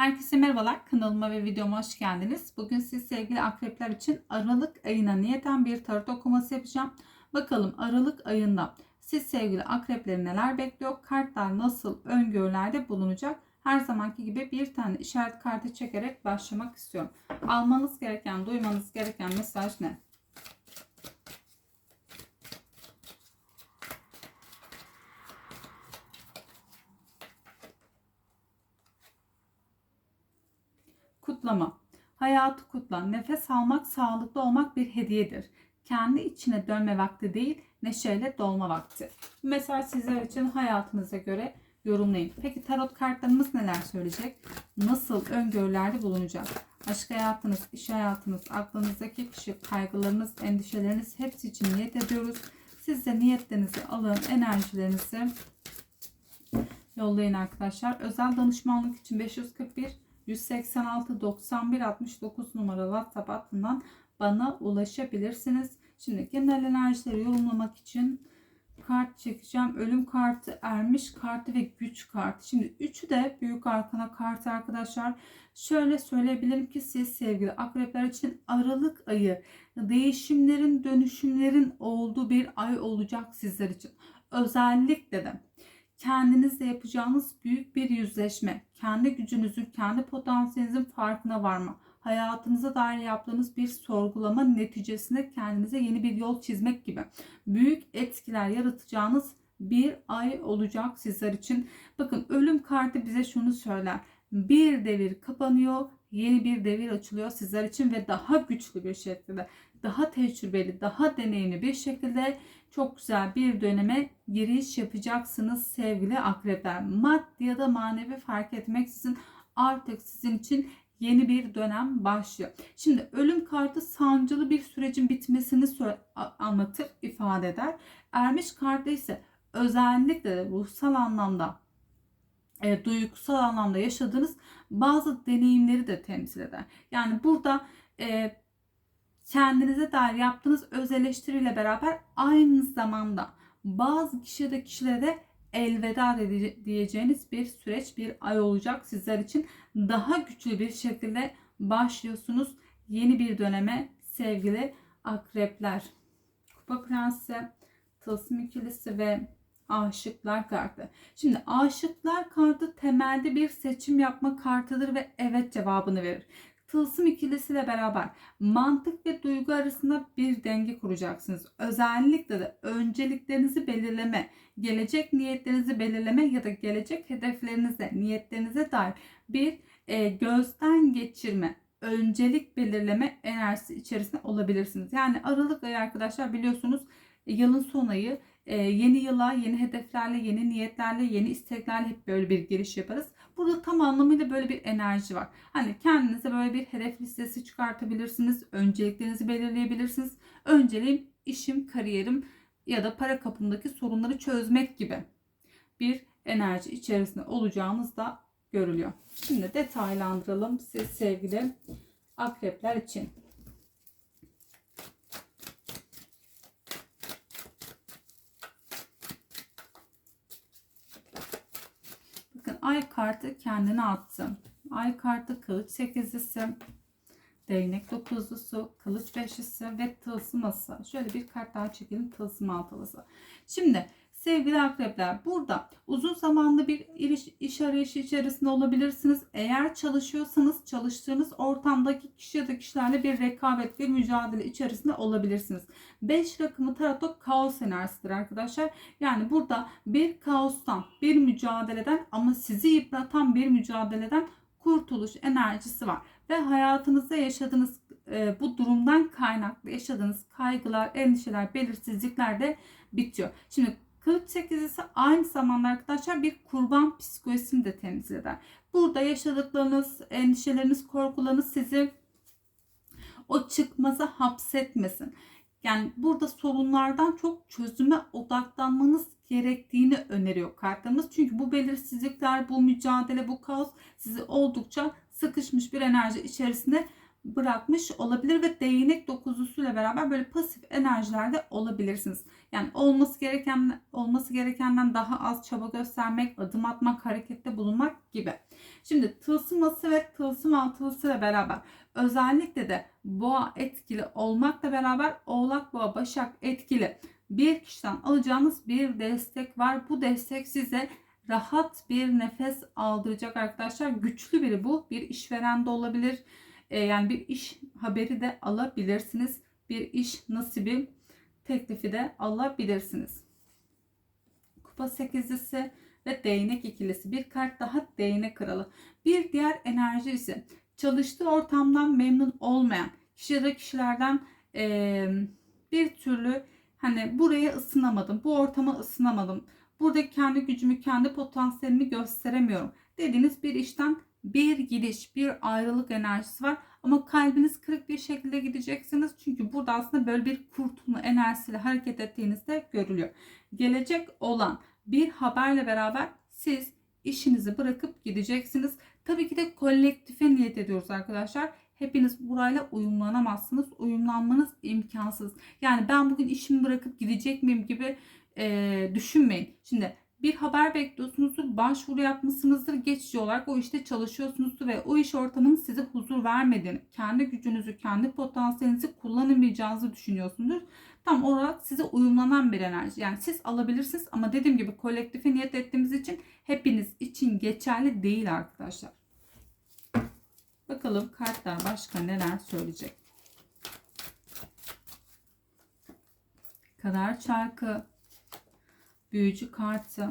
Herkese merhabalar. Kanalıma ve videoma hoş geldiniz. Bugün siz sevgili akrepler için Aralık ayına niyeten bir tarot okuması yapacağım. Bakalım Aralık ayında siz sevgili akrepleri neler bekliyor? Kartlar nasıl öngörülerde bulunacak? Her zamanki gibi bir tane işaret kartı çekerek başlamak istiyorum. Almanız gereken, duymanız gereken mesaj ne? Kutlama. Hayatı kutla. Nefes almak, sağlıklı olmak bir hediyedir. Kendi içine dönme vakti değil, neşeyle dolma vakti. Mesaj sizler için hayatınıza göre yorumlayın. Peki tarot kartlarımız neler söyleyecek? Nasıl öngörülerde bulunacak? Aşk hayatınız, iş hayatınız, aklınızdaki kişi, kaygılarınız, endişeleriniz hepsi için niyet ediyoruz. Siz de niyetlerinizi alın, enerjilerinizi yollayın arkadaşlar. Özel danışmanlık için 541 186 91 69 numaralı WhatsApp hattından bana ulaşabilirsiniz. Şimdi genel enerjileri yorumlamak için kart çekeceğim. Ölüm kartı, ermiş kartı ve güç kartı. Şimdi üçü de büyük arkana kartı arkadaşlar. Şöyle söyleyebilirim ki siz sevgili akrepler için Aralık ayı değişimlerin, dönüşümlerin olduğu bir ay olacak sizler için. Özellikle de kendinizle yapacağınız büyük bir yüzleşme, kendi gücünüzün, kendi potansiyelinizin farkına varma, hayatınıza dair yaptığınız bir sorgulama neticesinde kendinize yeni bir yol çizmek gibi büyük etkiler yaratacağınız bir ay olacak sizler için. Bakın ölüm kartı bize şunu söyler. Bir devir kapanıyor, yeni bir devir açılıyor sizler için ve daha güçlü bir şekilde, daha tecrübeli, daha deneyimli bir şekilde çok güzel bir döneme giriş yapacaksınız sevgili akrepler. Maddi ya da manevi fark etmeksizin artık sizin için yeni bir dönem başlıyor. Şimdi ölüm kartı sancılı bir sürecin bitmesini anlatır, ifade eder. Ermiş kartı ise özellikle ruhsal anlamda e, duygusal anlamda yaşadığınız bazı deneyimleri de temsil eder. Yani burada e, kendinize dair yaptığınız öz eleştiriyle beraber aynı zamanda bazı kişiye de kişilere de elveda diyeceğiniz bir süreç, bir ay olacak sizler için. Daha güçlü bir şekilde başlıyorsunuz yeni bir döneme sevgili akrepler. Kupa Prensi, Tılsım ikilisi ve Aşıklar kartı. Şimdi aşıklar kartı temelde bir seçim yapma kartıdır ve evet cevabını verir. Tılsım ikilisiyle beraber mantık ve duygu arasında bir denge kuracaksınız. Özellikle de önceliklerinizi belirleme, gelecek niyetlerinizi belirleme ya da gelecek hedeflerinize, niyetlerinize dair bir e, gözden geçirme, öncelik belirleme enerjisi içerisinde olabilirsiniz. Yani Aralık ayı arkadaşlar biliyorsunuz yılın son ayı ee, yeni yıla, yeni hedeflerle, yeni niyetlerle, yeni isteklerle hep böyle bir giriş yaparız. Burada tam anlamıyla böyle bir enerji var. Hani kendinize böyle bir hedef listesi çıkartabilirsiniz. Önceliklerinizi belirleyebilirsiniz. Önceliğim işim, kariyerim ya da para kapımdaki sorunları çözmek gibi bir enerji içerisinde olacağınız da görülüyor. Şimdi detaylandıralım siz sevgili akrepler için. Ay kartı kendine attı. Ay kartı kılıç sekizlisi, değnek dokuzlusu, kılıç beşlisi ve tılsıması. Şöyle bir kart daha çekelim tılsım altılısı. Şimdi Sevgili akrepler burada uzun zamanlı bir iş, iş arayışı içerisinde olabilirsiniz. Eğer çalışıyorsanız çalıştığınız ortamdaki kişi ya da kişilerle bir rekabet, bir mücadele içerisinde olabilirsiniz. 5 rakımı tarot kaos enerjisidir arkadaşlar. Yani burada bir kaostan, bir mücadeleden ama sizi yıpratan bir mücadeleden kurtuluş enerjisi var. Ve hayatınızda yaşadığınız e, bu durumdan kaynaklı yaşadığınız kaygılar, endişeler, belirsizlikler de bitiyor. Şimdi Kılıç sekizlisi aynı zamanda arkadaşlar bir kurban psikolojisini de temsil eder. Burada yaşadıklarınız, endişeleriniz, korkularınız sizi o çıkmaza hapsetmesin. Yani burada sorunlardan çok çözüme odaklanmanız gerektiğini öneriyor kartlarımız. Çünkü bu belirsizlikler, bu mücadele, bu kaos sizi oldukça sıkışmış bir enerji içerisinde bırakmış olabilir ve değnek dokuzlusuyla beraber böyle pasif enerjilerde olabilirsiniz. Yani olması gereken olması gerekenden daha az çaba göstermek, adım atmak, harekette bulunmak gibi. Şimdi tılsıması ve tılsım altılısıyla beraber özellikle de boğa etkili olmakla beraber oğlak boğa başak etkili bir kişiden alacağınız bir destek var. Bu destek size rahat bir nefes aldıracak arkadaşlar. Güçlü biri bu. Bir işveren de olabilir. Ee, yani bir iş haberi de alabilirsiniz. Bir iş nasibi teklifi de alabilirsiniz. Kupa sekizlisi ve değnek ikilisi. Bir kart daha değnek kralı. Bir diğer enerji ise çalıştığı ortamdan memnun olmayan kişi ya da kişilerden e, bir türlü hani buraya ısınamadım, bu ortama ısınamadım, burada kendi gücümü, kendi potansiyelimi gösteremiyorum dediğiniz bir işten bir gidiş, bir ayrılık enerjisi var. Ama kalbiniz kırık bir şekilde gideceksiniz. Çünkü burada aslında böyle bir kurtulma enerjisiyle hareket ettiğinizde görülüyor. Gelecek olan bir haberle beraber siz işinizi bırakıp gideceksiniz. Tabii ki de kolektife niyet ediyoruz arkadaşlar. Hepiniz burayla uyumlanamazsınız. Uyumlanmanız imkansız. Yani ben bugün işimi bırakıp gidecek miyim gibi e, düşünmeyin. Şimdi bir haber bekliyorsunuzdur, başvuru yapmışsınızdır, geçici olarak o işte çalışıyorsunuzdur ve o iş ortamının size huzur vermediğini, kendi gücünüzü, kendi potansiyelinizi kullanamayacağınızı düşünüyorsunuzdur. Tam olarak size uyumlanan bir enerji. Yani siz alabilirsiniz ama dediğim gibi kolektife niyet ettiğimiz için hepiniz için geçerli değil arkadaşlar. Bakalım kartlar başka neler söyleyecek. Kader çarkı, büyücü kartı,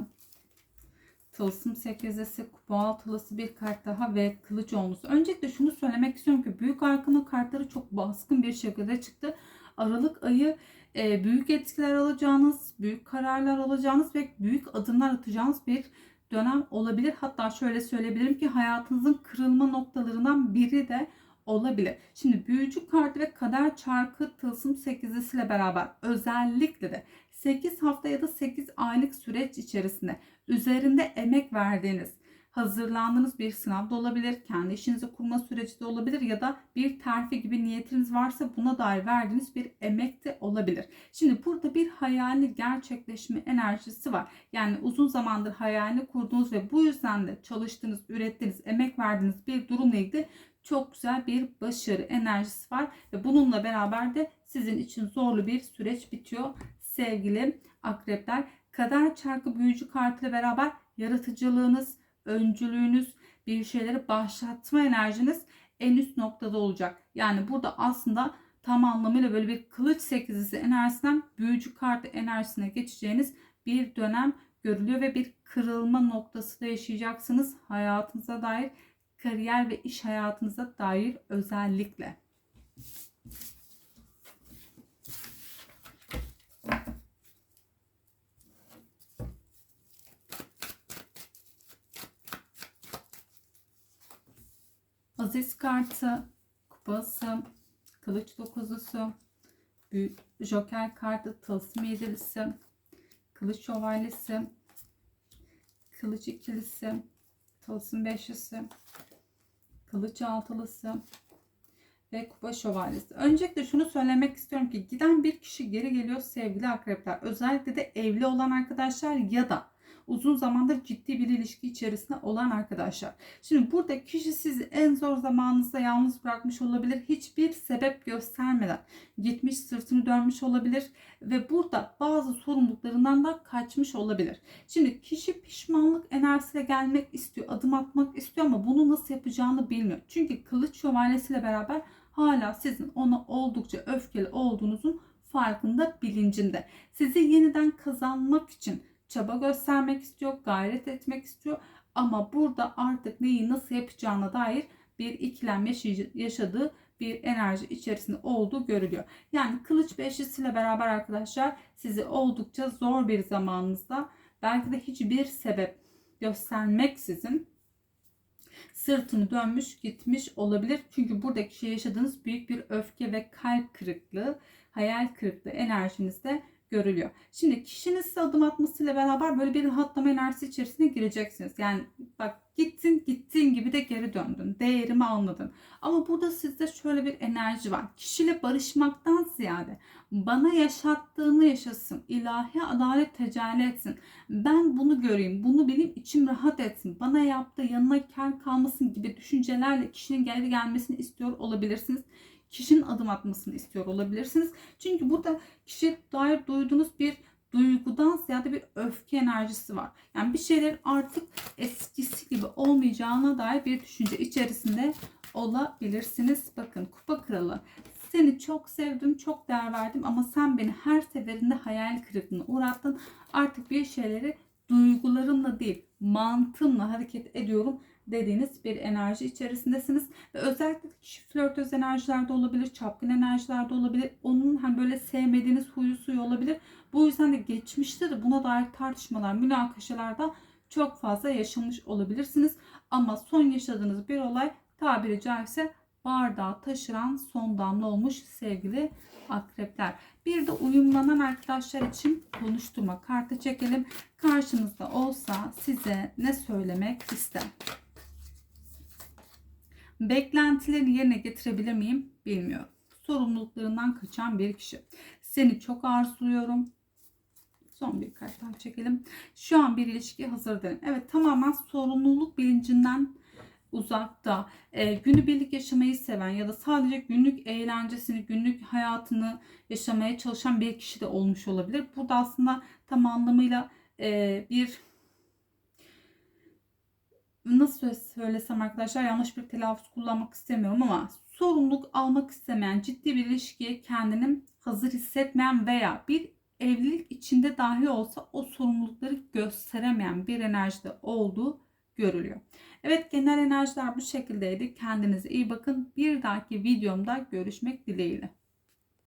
tılsım sekizesi, kupa altılısı bir kart daha ve kılıç olmusu. Öncelikle şunu söylemek istiyorum ki büyük arkanın kartları çok baskın bir şekilde çıktı. Aralık ayı e, büyük etkiler alacağınız, büyük kararlar alacağınız ve büyük adımlar atacağınız bir dönem olabilir. Hatta şöyle söyleyebilirim ki hayatınızın kırılma noktalarından biri de olabilir. Şimdi büyücü kartı ve kader çarkı tılsım sekizlisiyle beraber özellikle de 8 hafta ya da 8 aylık süreç içerisinde üzerinde emek verdiğiniz hazırlandığınız bir sınav da olabilir, kendi işinizi kurma süreci de olabilir ya da bir terfi gibi niyetiniz varsa buna dair verdiğiniz bir emek de olabilir. Şimdi burada bir hayali gerçekleşme enerjisi var. Yani uzun zamandır hayalini kurduğunuz ve bu yüzden de çalıştığınız, ürettiğiniz, emek verdiğiniz bir durum neydi? Çok güzel bir başarı enerjisi var ve bununla beraber de sizin için zorlu bir süreç bitiyor sevgili akrepler. Kader çarkı büyücü kartıyla beraber yaratıcılığınız, öncülüğünüz, bir şeyleri başlatma enerjiniz en üst noktada olacak. Yani burada aslında tam anlamıyla böyle bir kılıç sekizisi enerjisinden büyücü kartı enerjisine geçeceğiniz bir dönem görülüyor ve bir kırılma noktası da yaşayacaksınız hayatınıza dair, kariyer ve iş hayatınıza dair özellikle. Aziz kartı, kupası, kılıç dokuzlusu, joker kartı, tılsım yedilisi, kılıç şövalyesi, kılıç ikilisi, tılsım beşlisi, kılıç altılısı ve kupa şövalyesi. Öncelikle şunu söylemek istiyorum ki giden bir kişi geri geliyor sevgili akrepler. Özellikle de evli olan arkadaşlar ya da uzun zamandır ciddi bir ilişki içerisinde olan arkadaşlar. Şimdi burada kişi sizi en zor zamanınızda yalnız bırakmış olabilir. Hiçbir sebep göstermeden gitmiş sırtını dönmüş olabilir ve burada bazı sorumluluklarından da kaçmış olabilir. Şimdi kişi pişmanlık enerjisiyle gelmek istiyor, adım atmak istiyor ama bunu nasıl yapacağını bilmiyor. Çünkü kılıç şövalyesiyle beraber hala sizin ona oldukça öfkeli olduğunuzun farkında, bilincinde. Sizi yeniden kazanmak için çaba göstermek istiyor, gayret etmek istiyor. Ama burada artık neyi nasıl yapacağına dair bir ikilem yaşadığı bir enerji içerisinde olduğu görülüyor. Yani kılıç beşlisiyle beraber arkadaşlar sizi oldukça zor bir zamanınızda belki de hiçbir sebep göstermeksizin sırtını dönmüş gitmiş olabilir. Çünkü buradaki şey yaşadığınız büyük bir öfke ve kalp kırıklığı, hayal kırıklığı enerjinizde görülüyor. Şimdi kişinin size adım atmasıyla beraber böyle bir rahatlama enerjisi içerisine gireceksiniz. Yani bak gittin gittiğin gibi de geri döndün. Değerimi anladın. Ama burada sizde şöyle bir enerji var. Kişiyle barışmaktan ziyade bana yaşattığını yaşasın. ilahi adalet tecelli etsin. Ben bunu göreyim. Bunu benim içim rahat etsin. Bana yaptığı yanına kar kalmasın gibi düşüncelerle kişinin geri gelmesini istiyor olabilirsiniz. Kişinin adım atmasını istiyor olabilirsiniz. Çünkü burada kişiye dair duyduğunuz bir duygudan ziyade bir öfke enerjisi var. Yani bir şeyler artık eskisi gibi olmayacağına dair bir düşünce içerisinde olabilirsiniz. Bakın kupa kralı seni çok sevdim, çok değer verdim ama sen beni her seferinde hayal kırıklığına uğrattın. Artık bir şeyleri duygularımla değil, mantığımla hareket ediyorum dediğiniz bir enerji içerisindesiniz. Ve özellikle kişi flörtöz enerjilerde olabilir, çapkın enerjilerde olabilir. Onun hani böyle sevmediğiniz huyu suyu olabilir. Bu yüzden de geçmişte de buna dair tartışmalar, münakaşalarda çok fazla yaşamış olabilirsiniz. Ama son yaşadığınız bir olay tabiri caizse bardağı taşıran son damla olmuş sevgili akrepler. Bir de uyumlanan arkadaşlar için konuşturma kartı çekelim. Karşınızda olsa size ne söylemek ister? Beklentilerini yerine getirebilir miyim bilmiyorum. Sorumluluklarından kaçan bir kişi. Seni çok arzuluyorum. Son bir kart daha çekelim. Şu an bir ilişki hazır derim. Evet tamamen sorumluluk bilincinden uzakta, e, günübirlik yaşamayı seven ya da sadece günlük eğlencesini, günlük hayatını yaşamaya çalışan bir kişi de olmuş olabilir. Burada aslında tam anlamıyla e, bir nasıl söylesem arkadaşlar yanlış bir telaffuz kullanmak istemiyorum ama sorumluluk almak istemeyen, ciddi bir ilişkiye kendini hazır hissetmeyen veya bir evlilik içinde dahi olsa o sorumlulukları gösteremeyen bir enerjide olduğu görülüyor. Evet genel enerjiler bu şekildeydi. Kendinize iyi bakın. Bir dahaki videomda görüşmek dileğiyle.